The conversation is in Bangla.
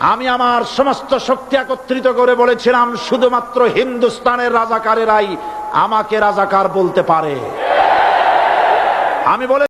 আমি আমার সমস্ত শক্তি একত্রিত করে বলেছিলাম, শুধুমাত্র হিন্দুস্তানের রাজাকারেরাই আমাকে রাজাকার বলতে পারে। আমি বলে